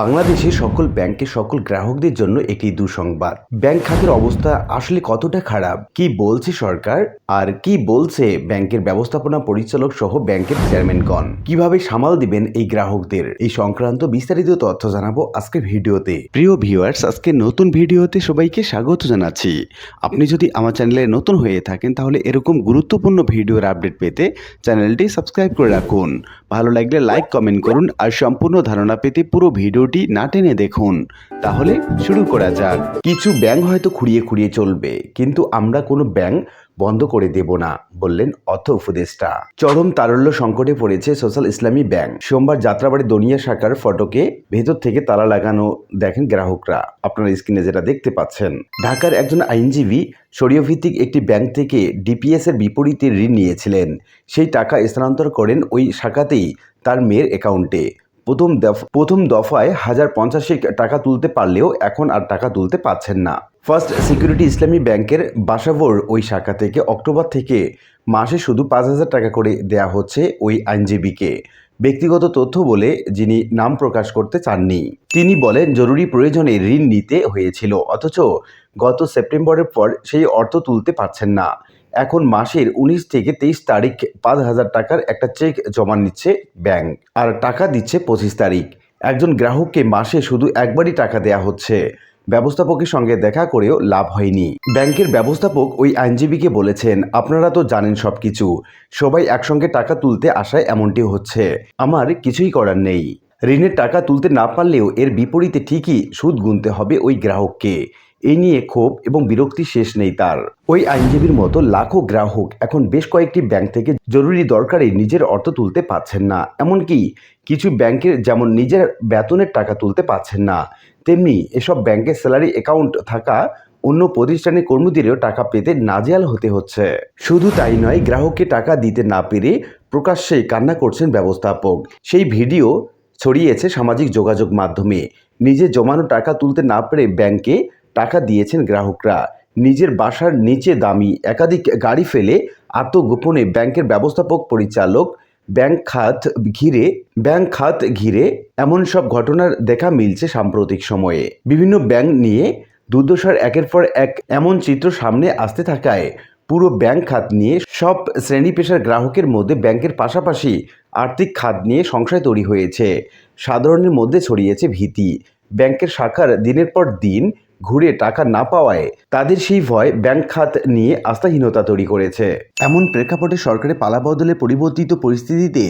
বাংলাদেশে সকল ব্যাংকের সকল গ্রাহকদের জন্য একটি দুঃসংবাদ। ব্যাংক খাতের অবস্থা আসলে কতটা খারাপ? কি বলছে সরকার? আর কি বলছে ব্যাংকের ব্যবস্থাপনা পরিচালক সহ ব্যাংকের চেয়ারম্যানগণ? কীভাবে সামাল দিবেন এই গ্রাহকদের? এই সংক্রান্ত বিস্তারিত তথ্য জানাব আজকে ভিডিওতে। প্রিয় ভিউয়ার্স, আজকে নতুন ভিডিওতে সবাইকে স্বাগত জানাচ্ছি। আপনি যদি আমার চ্যানেলে নতুন হয়ে থাকেন, তাহলে এরকম গুরুত্বপূর্ণ ভিডিওর আপডেট পেতে চ্যানেলটি সাবস্ক্রাইব করে রাখুন। ভালো লাগলে লাইক, কমেন্ট করুন আর সম্পূর্ণ ধারণা পেতে পুরো ভিডিওটি না টেনে দেখুন। তাহলে শুরু করা যাক। কিছু ব্যাংক হয়তো খুঁড়িয়ে খুঁড়িয়ে চলবে, কিন্তু আমরা কোনো ব্যাংক বন্ধ করে দেব না, বললেন অর্থ উপদেষ্টা। চরম তারল্য সংকটে পড়েছে সোশ্যাল ইসলামী ব্যাংক। সোমবার যাত্রাবাড়ি দনিয়া শাখার ফটোকে ভেতর থেকে তালা লাগানো দেখেন গ্রাহকরা। আপনারা স্ক্রিনে যেটা দেখতে পাচ্ছেন, ঢাকার একজন আইনজীবী সরিয়ভিত্তিক একটি ব্যাংক থেকে ডিপিএস এর বিপরীতে ঋণ নিয়েছিলেন। সেই টাকা স্থানান্তর করেন ওই শাখাতেই, তার মেয়ের অ্যাকাউন্টে। প্রথম প্রথম দফায় হাজার পঞ্চাশেক টাকা তুলতে পারলেও এখন আর টাকা তুলতে পারছেন না। ফার্স্ট সিকিউরিটি ইসলামী ব্যাংকের বাসাবোর ওই শাখা থেকে অক্টোবর থেকে মাসে শুধু পাঁচ হাজার টাকা করে দেয়া হচ্ছে ওই আইনজীবীকে। ব্যক্তিগত তথ্য বলে যিনি নাম প্রকাশ করতে চাননি। তিনি বলেন, জরুরি প্রয়োজনে ঋণ নিতে হয়েছিল, অথচ গত সেপ্টেম্বরের পর সেই অর্থ তুলতে পারছেন না। এখন মাসের উনিশ থেকে তেইশ তারিখ পাঁচ হাজার টাকার একটা চেক জমা নিচ্ছে ব্যাংক আর টাকা দিচ্ছে পঁচিশ তারিখ। একজন গ্রাহককে মাসে শুধু একবারই টাকা দেয়া হচ্ছে। ব্যবস্থাপকের সঙ্গে দেখা করেও লাভ হয়নি। ব্যাংকের ব্যবস্থাপক ওই আইনজীবীকে বলেছেন, আপনারা তো জানেন সব কিছু সবাই একসঙ্গে টাকা তুলতে আসায় এমনটি হচ্ছে। আমার কিছুই করার নেই। ঋণের টাকা তুলতে না পারলেও এর বিপরীতে ঠিকই সুদ গুনতে হবে ওই গ্রাহককে। এই নিয়ে ক্ষোভ এবং বিরক্তি শেষ নেই তার। ওই আইনজীবীর মতো লাখো গ্রাহক এখন বেশ কয়েকটি ব্যাংক থেকে জরুরি দরকারে নিজের অর্থ তুলতে পারছেন না। এমনকি কিছু ব্যাংকের যেমন নিজের বেতনের টাকা তুলতে পারছেন না, তেমনি এসব ব্যাংকের স্যালারি অ্যাকাউন্ট থাকা অন্য প্রতিষ্ঠানের কর্মীদেরও টাকা পেতে নাজেহাল হতে হচ্ছে। শুধু তাই নয়, গ্রাহককে টাকা দিতে না পেরে প্রকাশ্যে কান্না করছেন ব্যবস্থাপক। সেই ভিডিও ছড়িয়েছে সামাজিক যোগাযোগ মাধ্যমে। নিজে জমানো টাকা তুলতে না পেরে ব্যাংকে টাকা দিয়েছেন গ্রাহকরা। নিজের বাসার নিচে দামি একাধিক গাড়ি ফেলে আত্মগোপনে ব্যাংকের ব্যবস্থাপক পরিচালক ব্যাংক খাত ঘিরে, ব্যাংক খাত ঘিরে এমন সব ঘটনার দেখা মিলছে সাম্প্রতিক সময়ে। বিভিন্ন ব্যাংক নিয়ে দুর্দশার একের পর এক এমন চিত্র সামনে আসতে থাকায় পুরো ব্যাংক খাত নিয়ে সব শ্রেণি পেশার গ্রাহকের মধ্যে ব্যাংকের পাশাপাশি আর্থিক খাত নিয়ে সংশয় তৈরি হয়েছে। সাধারণের মধ্যে ছড়িয়েছে ভীতি। ব্যাংকের শাখার দিনের পর দিন ঘুরে টাকা না পাওয়ায় তাদের সেই ভয় ব্যাংক খাত নিয়ে আস্থাহীনতা তৈরি করেছে। এমন প্রেক্ষাপটে সরকারের পালাবদলে পরিবর্তিত পরিস্থিতিতে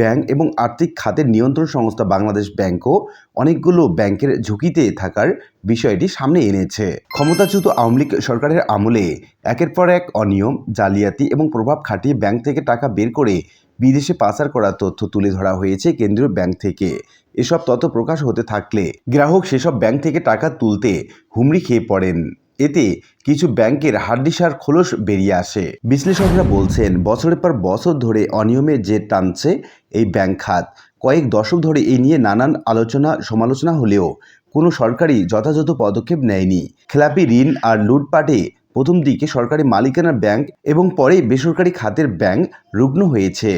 ব্যাংক এবং আর্থিক খাতের নিয়ন্ত্রণ সংস্থা বাংলাদেশ ব্যাংকও অনেকগুলো ব্যাংকের ঝুঁকিতে থাকার বিষয়টি সামনে এনেছে। ক্ষমতাচ্যুত আওয়ামী লীগ সরকারের আমলে একের পর এক অনিয়ম, জালিয়াতি এবং প্রভাব খাটিয়ে ব্যাংক থেকে টাকা বের করে বিদেশে পাচার করার তথ্য তুলে ধরা হয়েছে কেন্দ্রীয় ব্যাংক থেকে। এসব তথ্য প্রকাশ হতে থাকলে গ্রাহক সেসব ব্যাংক থেকে টাকা তুলতে হুমড়ি খেয়ে পড়েন। এতে কিছু ব্যাংকের হাড্ডিসার খোলস বেরিয়ে আসে। বিশ্লেষকরা বলছেন, বছরের পর বছর ধরে অনিয়মের যে টানছে এই ব্যাংক খাত। কয়েক দশক ধরে এই নিয়ে নানান আলোচনা, সমালোচনা হলেও কোনো সরকারি যথাযথ পদক্ষেপ নেয়নি। খেলাপি ঋণ আর লুটপাটে প্রথম দিকে সরকারি মালিকানার ব্যাংক এবং পরে বেসরকারি খাতের ব্যাংক রুগ্ন হয়েছে।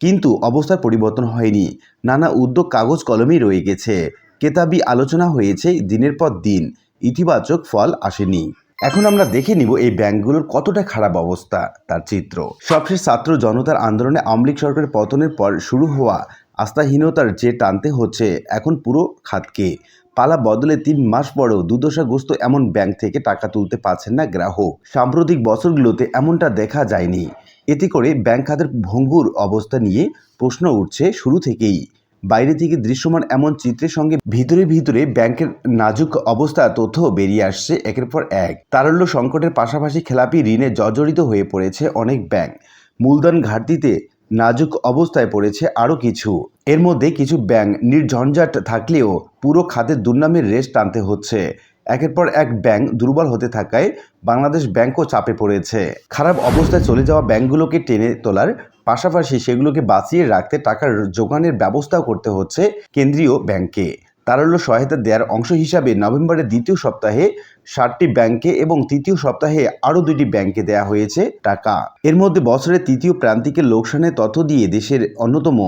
কিন্তু অবস্থার পরিবর্তন হয়নি। নানা উদ্যোগ কাগজ কলমেই রয়ে গেছে। কেতাবি আলোচনা হয়েছে দিনের পর দিন। ইতিবাচক ফল আসেনি। এখন আমরা দেখে নিব এই ব্যাংকগুলোর কতটা খারাপ অবস্থা, তার চিত্র। সবশেষ ছাত্র জনতার আন্দোলনে আওয়ামী লীগ সরকারের পতনের পর শুরু হওয়া আস্থাহীনতার যে টানতে হচ্ছে, এখন পুরো খাতকে। পালা বদলে তিন মাস পরেও দুর্দশাগ্রস্ত এমন ব্যাংক থেকে টাকা তুলতে পারছেন না গ্রাহক। সাম্প্রতিক বছরগুলোতে এমনটা দেখা যায়নি। এতে করে ব্যাংক খাতের ভঙ্গুর অবস্থা নিয়ে প্রশ্ন উঠছে শুরু থেকেই। বাইরে থেকে দৃশ্যমান এমন চিত্রের সঙ্গে ভিতরে ভিতরে ব্যাংকের নাজুক অবস্থা, তথ্য বেরিয়ে আসছে একের পর এক। তারল্য সংকটের পাশাপাশি খেলাপি ঋণে জর্জরিত হয়ে পড়েছে অনেক ব্যাংক। মূলধন ঘাটতিতে নাজুক অবস্থায় পড়েছে আরও কিছু। এর মধ্যে কিছু ব্যাংক নির্ঝঞ্ঝাট থাকলেও পুরো খাতের দুর্নামের রেশ টানতে হচ্ছে। একের পর এক ব্যাংক দুর্বল হতে থাকায় বাংলাদেশ ব্যাংকও চাপে পড়েছে। খারাপ অবস্থায় চলে যাওয়া ব্যাংকগুলোকে টেনে তোলার পাশাপাশি সেগুলোকে বাঁচিয়ে রাখতে টাকার যোগানের ব্যবস্থাও করতে হচ্ছে কেন্দ্রীয় ব্যাংকে। তারল্য সহায়তা দেওয়ার অংশ হিসাবে নভেম্বরের দ্বিতীয় সপ্তাহে ষাটটি ব্যাংকে এবং তৃতীয় সপ্তাহে আরও দুটি ব্যাংকে দেয়া হয়েছে টাকা। এর মধ্যে বছরের তৃতীয় প্রান্তিকের লোকসানের তথ্য দিয়ে দেশের অন্যতম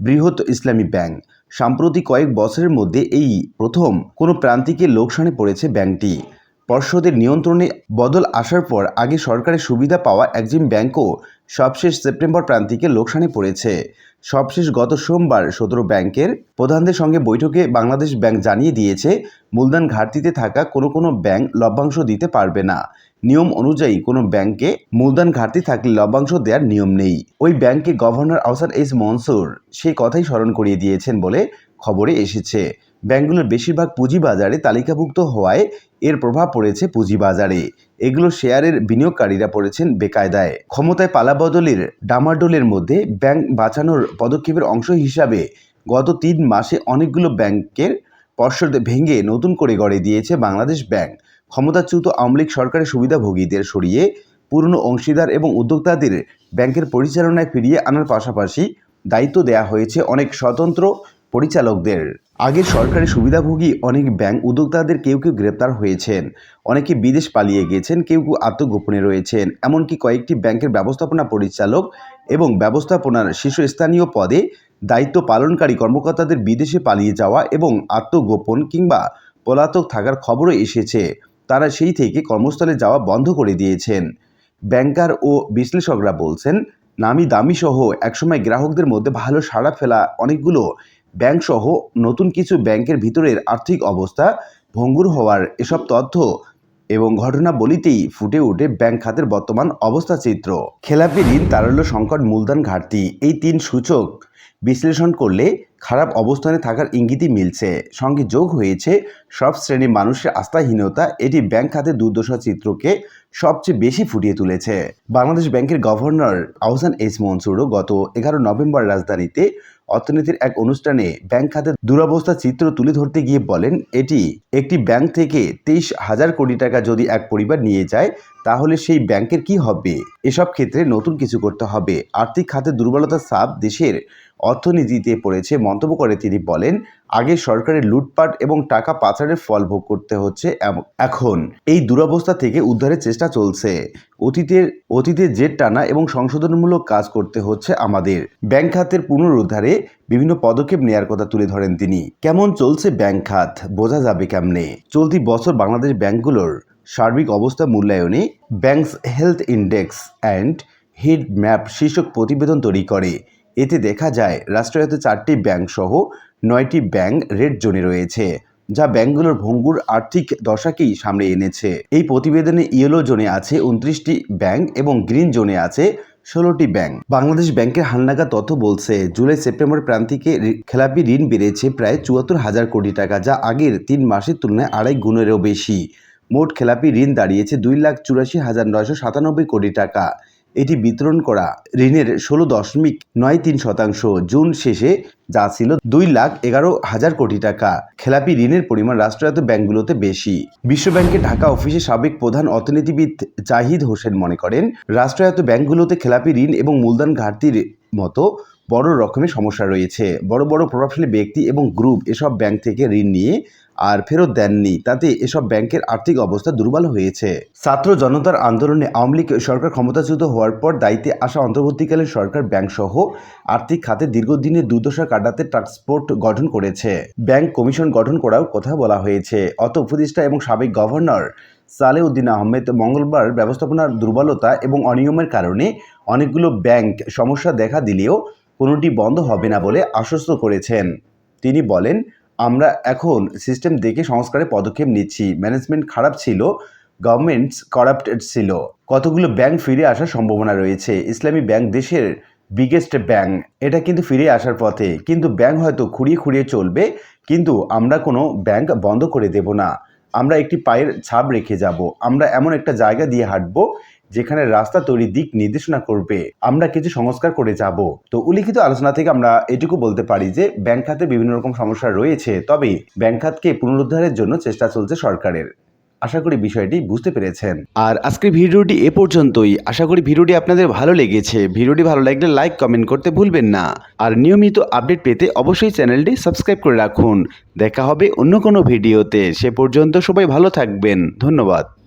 বৃহৎ ইসলামী ব্যাংক। সাম্প্রতিক কয়েক বছরের মধ্যে এই প্রথম কোনো প্রান্তিকে লোকসানে পড়েছে ব্যাংকটি। পর্ষদের নিয়ন্ত্রণে বদল আসার পর আগে সরকারের সুবিধা পাওয়া একজিম ব্যাংকও সবশেষ সেপ্টেম্বর প্রান্তিকে লোকসানে পড়েছে। সবশেষ গত সোমবার সতেরো ব্যাংকের প্রধানদের সঙ্গে বৈঠকে বাংলাদেশ ব্যাংক জানিয়ে দিয়েছে, মূলধন ঘাটতিতে থাকা কোনো কোনো ব্যাংক লভ্যাংশ দিতে পারবে না। নিয়ম অনুযায়ী কোনো ব্যাংকে মূলধন ঘাটতি থাকলে লভ্যাংশ দেওয়ার নিয়ম নেই। ওই ব্যাংকে গভর্নর আউসার এস মনসুর সেই কথাই স্মরণ করিয়ে দিয়েছেন বলে খবরে এসেছে। ব্যাংকগুলোর বেশিরভাগ পুঁজিবাজারে তালিকাভুক্ত হওয়ায় এর প্রভাব পড়েছে পুঁজিবাজারে। এগুলো শেয়ারের বিনিয়োগকারীরা পড়েছেন বেকায়দায়। ক্ষমতায় পালাবদলের ডামাডোলের মধ্যে ব্যাংক বাঁচানোর পদক্ষেপের অংশ হিসাবে গত তিন মাসে অনেকগুলো ব্যাংকের পর্ষদ ভেঙে নতুন করে গড়ে দিয়েছে বাংলাদেশ ব্যাংক। ক্ষমতাচ্যুত আওয়ামী লীগ সরকারের সুবিধাভোগীদের সরিয়ে পুরনো অংশীদার এবং উদ্যোক্তাদের ব্যাংকের পরিচালনায় ফিরিয়ে আনার পাশাপাশি দায়িত্ব দেওয়া হয়েছে অনেক স্বতন্ত্র পরিচালকদের। আগের সরকারি সুবিধাভোগী অনেক ব্যাংক উদ্যোক্তাদের কেউ কেউ গ্রেপ্তার হয়েছেন। অনেকে বিদেশ পালিয়ে গেছেন, কেউ কেউ আত্মগোপনে রয়েছেন। এমনকি কয়েকটি ব্যাংকের ব্যবস্থাপনা পরিচালক এবং ব্যবস্থাপনার শীর্ষস্থানীয় পদে দায়িত্ব পালনকারী কর্মকর্তাদের বিদেশে পালিয়ে যাওয়া এবং আত্মগোপন কিংবা পলাতক থাকার খবরও এসেছে। তারা সেই থেকে কর্মস্থলে যাওয়া বন্ধ করে দিয়েছেন। ব্যাংকার ও বিশ্লেষকরা বলছেন, নামি দামি সহ একসময় গ্রাহকদের মধ্যে ভালো সাড়া ফেলা অনেকগুলো ব্যাংক সহ নতুন কিছু ব্যাংকের ভিতরের আর্থিক অবস্থা ভঙ্গুর হওয়ার এসব তথ্য এবং ঘটনা বলিতেই ফুটে ওঠে ব্যাংক খাতের বর্তমান অবস্থা চিত্র। খেলাপি ঋণ, তারল্য সংকট, মূলধন ঘাটতি এই তিন সূচক বিশ্লেষণ করলে খারাপ অবস্থানে থাকার ইঙ্গিতই মিলছে। সঙ্গে যোগ হয়েছে সব শ্রেণির মানুষের আস্থাহীনতা, এটি ব্যাংক খাতের দুর্দশা চিত্রকে সবচেয়ে বেশি ফুটিয়ে তুলেছে। বাংলাদেশ ব্যাংকের গভর্নর আহসান এস মনসুরও গত এগারো নভেম্বর রাজধানীতে অর্থনীতির এক অনুষ্ঠানে ব্যাংক খাতের দুরবস্থার চিত্র তুলে ধরতে গিয়ে বলেন, এটি একটি ব্যাংক থেকে তেইশ হাজার কোটি টাকা যদি এক পরিবার নিয়ে যায়, তাহলে সেই ব্যাংকের কি হবে? এসব ক্ষেত্রে নতুন কিছু করতে হবে। আর্থিক খাতের দুর্বলতার সাপ দেশের অর্থনীতিতে পড়েছে মন্তব্য করে তিনি বলেন, আগে সরকারের লুটপাট এবং টাকা পাচারের ফল ভোগ করতে হচ্ছে এখন এই দুরবস্থা থেকে উদ্ধারের চেষ্টা চলছে। অতীতের অতীতের জেট টানা এবং সংশোধনমূলক কাজ করতে হচ্ছে আমাদের। ব্যাংক খাতের পুনরুদ্ধারে বিভিন্ন পদক্ষেপ নেয়ার কথা তুলে ধরেন তিনি। কেমন চলছে ব্যাংক খাত? বোঝা যাবে কেমনে? চলতি বছর বাংলাদেশ ব্যাংকগুলোর সার্বিক অবস্থা মূল্যায়নে banks health index and heat map শীর্ষক প্রতিবেদন তৈরি করে। এতে দেখা যায় রাষ্ট্রায়ত্ত চারটি ব্যাংক সহ নয়টি ব্যাংক রেড জোনে রয়েছে, যা ব্যাংকগুলোর ভঙ্গুর আর্থিক দশাকেই সামনে এনেছে। এই প্রতিবেদনে ইয়েলো জোনে আছে উনত্রিশটি ব্যাংক এবং গ্রিন জোনে আছে ষোলোটি ব্যাংক। বাংলাদেশ ব্যাংকের হালনাগা তথ্য বলছে, জুলাই সেপ্টেম্বর প্রান্তিকে খেলাপি ঋণ বেড়েছে প্রায় চুয়াত্তর হাজার কোটি টাকা, যা আগের তিন মাসের তুলনায় আড়াই গুণেরও বেশি। মোট খেলাপি ঋণ দাঁড়িয়েছে দুই লাখ চুরাশি হাজার নয়শো সাতানব্বই কোটি টাকা। এটি বিতরণ করা ঋণের ষোলো দশমিক নয় তিন শতাংশ। জুন শেষে যা ছিল দুই লাখ এগারো হাজার কোটি টাকা। খেলাপি ঋণের পরিমাণ রাষ্ট্রায়ত্ত ব্যাংকগুলোতে বেশি। বিশ্বব্যাংকের ঢাকা অফিসের সাবেক প্রধান অর্থনীতিবিদ জাহিদ হোসেন মনে করেন, রাষ্ট্রায়ত্ত ব্যাংকগুলোতে খেলাপি ঋণ এবং মূলধন ঘাটতির মতো বড় রকমের সমস্যা রয়েছে। বড় বড় প্রভাবশালী ব্যক্তি এবং গ্রুপ এসব ব্যাংক থেকে ঋণ নিয়ে আর ফেরত দেননি। তাতে এসব ব্যাংকের আর্থিক অবস্থা দুর্বল হয়েছে। ছাত্র জনতার আন্দোলনে আওয়ামী লীগ সরকার ক্ষমতাচ্যুত হওয়ার পর দায়িত্বে আসা অন্তর্বর্তীকালীন সরকার ব্যাংক সহ আর্থিক খাতে দীর্ঘদিনের দুর্দশা কাটাতে ট্রান্সপোর্ট গঠন করেছে। ব্যাংক কমিশন গঠন করার কথা বলা হয়েছে। অত উপদেষ্টা এবং সাবেক গভর্নর সালেউদ্দিন আহমেদ মঙ্গলবার ব্যবস্থাপনার দুর্বলতা এবং অনিয়মের কারণে অনেকগুলো ব্যাংক সমস্যা দেখা দিলেও কোনোটি বন্ধ হবে না বলে আশ্বস্ত করেছেন। তিনি বলেন, আমরা এখন সিস্টেম দেখে সংস্কারের পদক্ষেপ নিচ্ছি। ম্যানেজমেন্ট খারাপ ছিল, গভর্নমেন্টস করাপ্টেড ছিল। কতগুলো ব্যাংক ফিরে আসার সম্ভাবনা রয়েছে। ইসলামী ব্যাংক দেশের বিগেস্ট ব্যাংক। এটা কিন্তু ফিরে আসার পথে। কিন্তু ব্যাংক হয়তো খুঁড়িয়ে খুঁড়িয়ে চলবে, কিন্তু আমরা কোনো ব্যাংক বন্ধ করে দেব না। আমরা একটি পায়ের ছাপ রেখে যাব। আমরা এমন একটা জায়গা দিয়ে হাঁটবো যেখানে রাস্তা তৈরির দিক নির্দেশনা করবে। আমরা কিছু সংস্কার করে যাব। তো উল্লিখিত আলোচনা থেকে আমরা এটুকু বলতে পারি যে, ব্যাংক খাতে বিভিন্ন রকম সমস্যা রয়েছে, তবে ব্যাংক খাতকে পুনরুদ্ধারের জন্য চেষ্টা চলছে সরকারের। আশা করি বিষয়টি বুঝতে পেরেছেন। আর আজকের ভিডিওটি এ পর্যন্তই। আশা করি ভিডিওটি আপনাদের ভালো লেগেছে। ভিডিওটি ভালো লাগলে লাইক, কমেন্ট করতে ভুলবেন না। আর নিয়মিত আপডেট পেতে অবশ্যই চ্যানেলটি সাবস্ক্রাইব করে রাখুন। দেখা হবে অন্য কোনো ভিডিওতে। সে পর্যন্ত সবাই ভালো থাকবেন। ধন্যবাদ।